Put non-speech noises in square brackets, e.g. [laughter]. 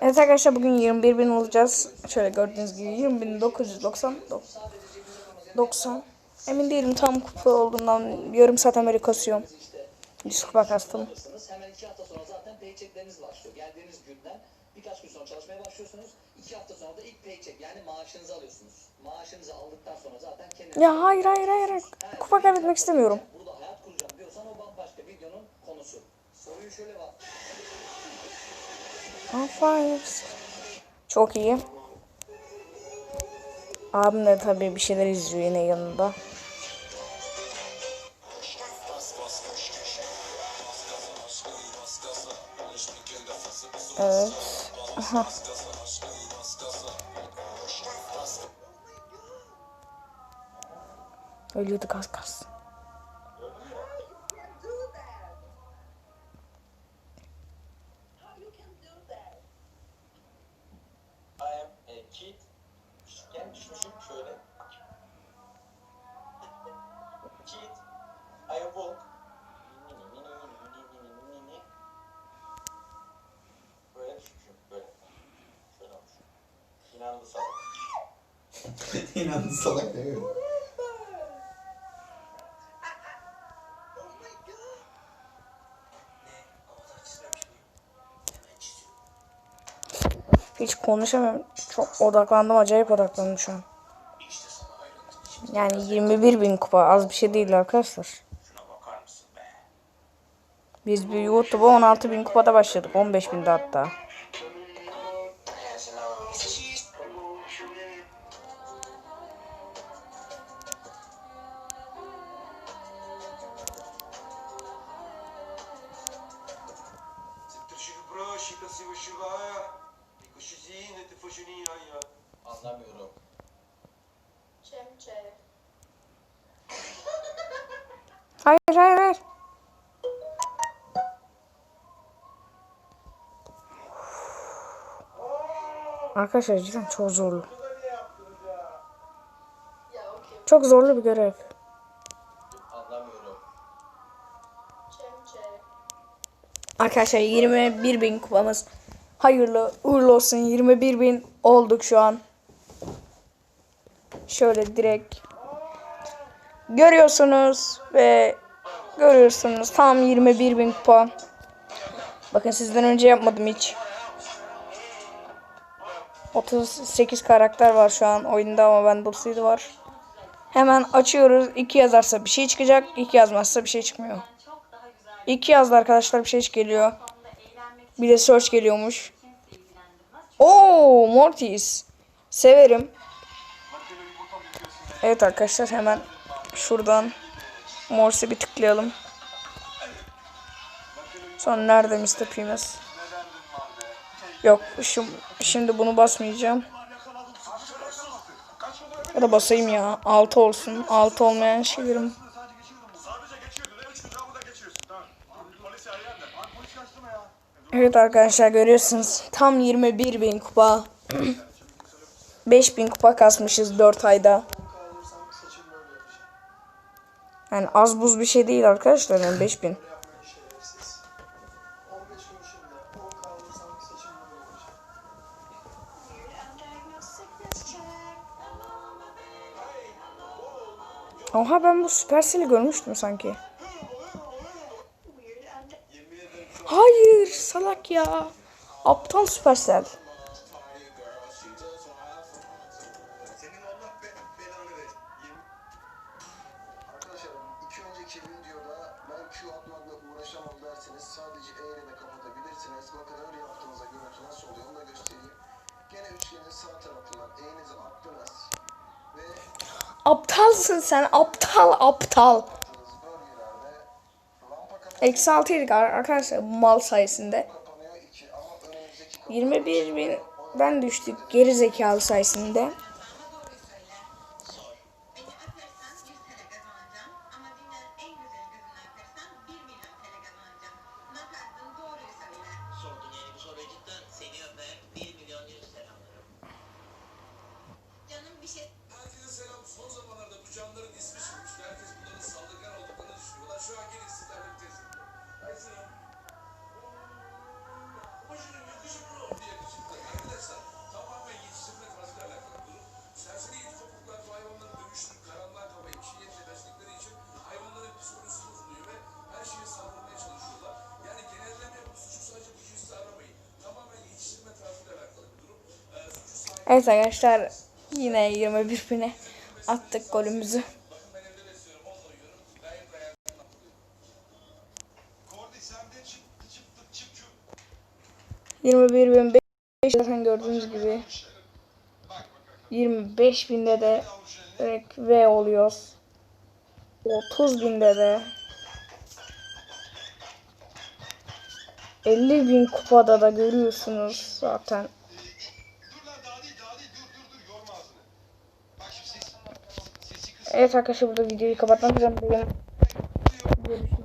Evet arkadaşlar bugün 21 bin olacağız. Şöyle gördüğünüz gibi 20 bin 990 90 Emin değilim tam kupa olduğundan yarım saat Amerika kasıyorum. 100 kupa kastım. Hemen iki hafta sonra zaten paycheckleriniz başlıyor. Geldiğiniz günden birkaç gün sonra çalışmaya başlıyorsunuz. İki hafta sonra da ilk paycheck yani maaşınızı alıyorsunuz. Maaşınızı aldıktan sonra zaten kendiniz... Ya hayır hayır hayır. hayır. Kupa kaybetmek istemiyorum. Burada hayat kuracağım diyorsan o bambaşka videonun konusu. Soruyu şöyle bak. Aferin. Çok iyi. Abim de tabii bir şeyler izliyor yine yanında. Evet. Aha. Ölüyordu gaz gaz. İnandı salak. [laughs] İnandı salak demiyorum. Hiç konuşamıyorum. Çok odaklandım. Acayip odaklandım şu an. Yani 21 bin kupa. Az bir şey değil arkadaşlar. Biz bir YouTube'a 16 bin kupada başladık. 15 binde hatta. Anlamıyorum. Çemçe. Hayır hayır hayır. Arkadaşlar cidden çok zorlu. Ya okey. Çok zorlu bir görev. Arkadaşlar 21 bin kupamız. Hayırlı uğurlu olsun. 21 bin olduk şu an. Şöyle direkt görüyorsunuz ve görüyorsunuz tam 21 bin kupa. Bakın sizden önce yapmadım hiç. 38 karakter var şu an oyunda ama ben Dulce'de var. Hemen açıyoruz. 2 yazarsa bir şey çıkacak. 2 yazmazsa bir şey çıkmıyor. 2 yazdı arkadaşlar bir şey geliyor. Bir de search geliyormuş. Oo Mortis. Severim. Evet arkadaşlar hemen şuradan Mortis'e bir tıklayalım. Sonra nerede Mr. Primus? Yok şu, şimdi bunu basmayacağım. Ya da basayım ya. 6 olsun. 6 olmayan şeylerim. Evet arkadaşlar görüyorsunuz. Tam 21 bin kupa. [clears throat] 5 bin kupa kasmışız 4 ayda. Yani az buz bir şey değil arkadaşlar. Yani 5 bin. Oha ben bu Supercell'i görmüştüm sanki. Hayır salak ya. Aptal Supercell. Aptalsın sen aptal aptal. Eksi 6 yedik ar- arkadaşlar mal sayesinde. kapanıyor iki ama önümüzdeki kapı 21 bin ben düştük geri zekalı sayesinde. Evet arkadaşlar yine 21 bine attık golümüzü. Kordi sen de çıktı çıktı çıktı. 21 bin 5 zaten gördüğünüz gibi 25 binde de V oluyoruz. 30 binde de 50 bin kupada da görüyorsunuz zaten. Evet arkadaşlar burada videoyu kapatmak üzere. Görüşürüz.